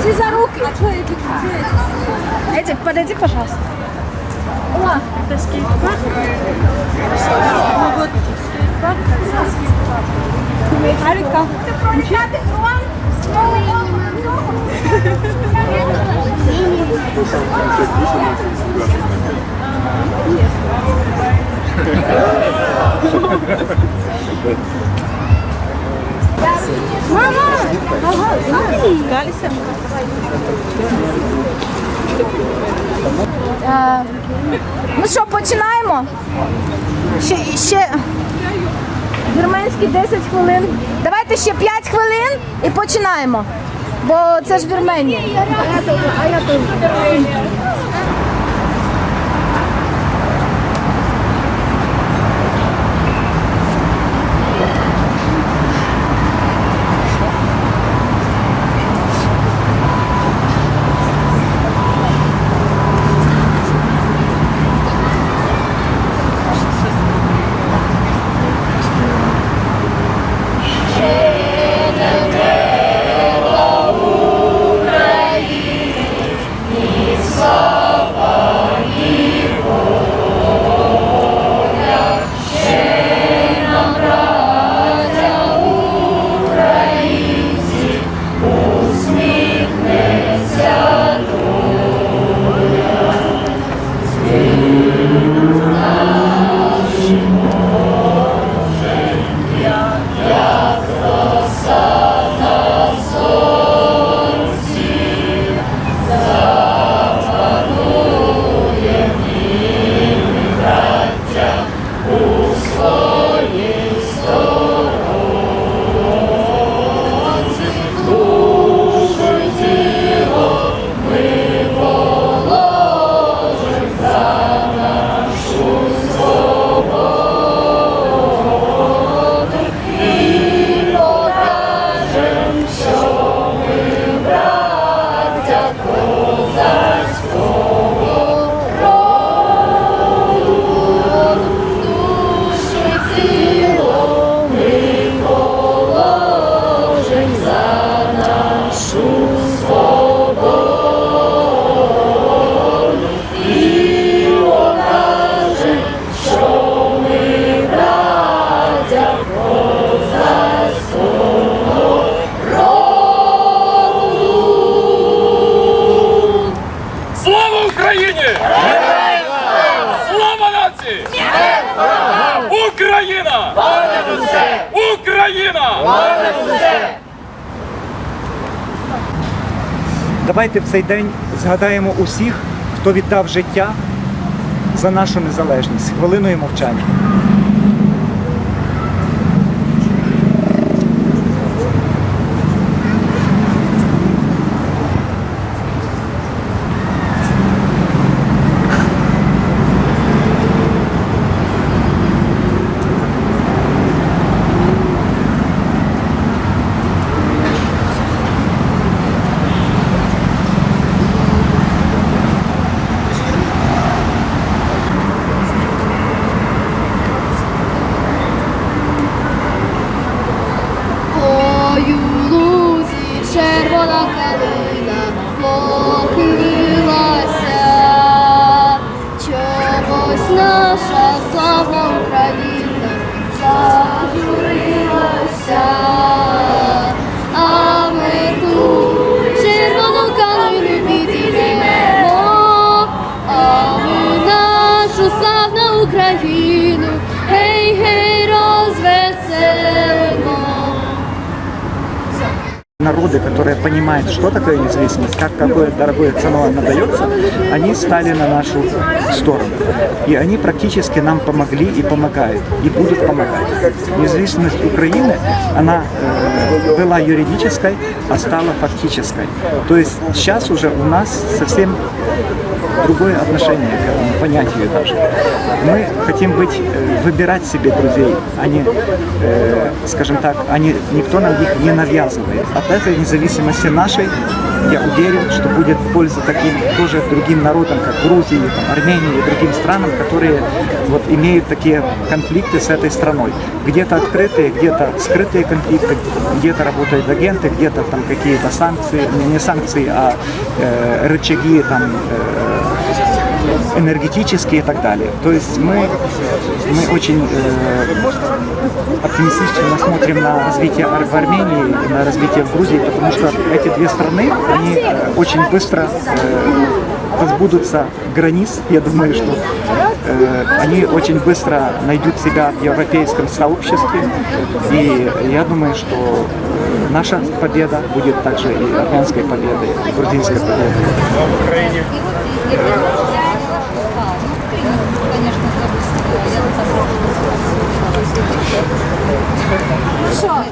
Все за руки. А? Эдик, подойди, пожалуйста. О, это скейт-парк. Ну вот, скейт-парк, это скейт-парк. Арика. Мама! Ага, Галися. Е, Ну що, починаємо? Ще, ще вірменські 10 хвилин. Давайте ще 5 хвилин і починаємо. Бо це ж Вірменія. А я теж. Давайте в цей день згадаємо усіх, хто віддав життя за нашу незалежність. Хвилиною мовчання. Україну, гей, гей, розвеселимо. Народы, которые понимают, что такое независимость, как какое дорогое ценой она дается, они стали на нашу сторону. И они практически нам помогли и помогают, и будут помогать. Независимость Украины, она э, была юридической, а стала фактической. То есть сейчас уже у нас совсем другое отношение к этому понятию даже. Мы хотим быть, э, выбирать себе друзей, а не, э, скажем так, они, никто нам их не навязывает. От этой независимости нашей я уверен, что будет польза таким тоже другим народам, как Грузии, там, Армении и другим странам, которые вот имеют такие конфликты с этой страной. Где-то открытые, где-то скрытые конфликты, где-то работают агенты, где-то там какие-то санкции, не, не санкции, а э, рычаги там э, энергетические и так далее. То есть мы, мы очень э, оптимистично смотрим на развитие в Армении и на развитие в Грузии, потому что эти две страны, они э, очень быстро э, возбудутся границ. Я думаю, что э, они очень быстро найдут себя в европейском сообществе. И я думаю, что э, наша победа будет также и армянской победой, и грузинской победой. Ну що?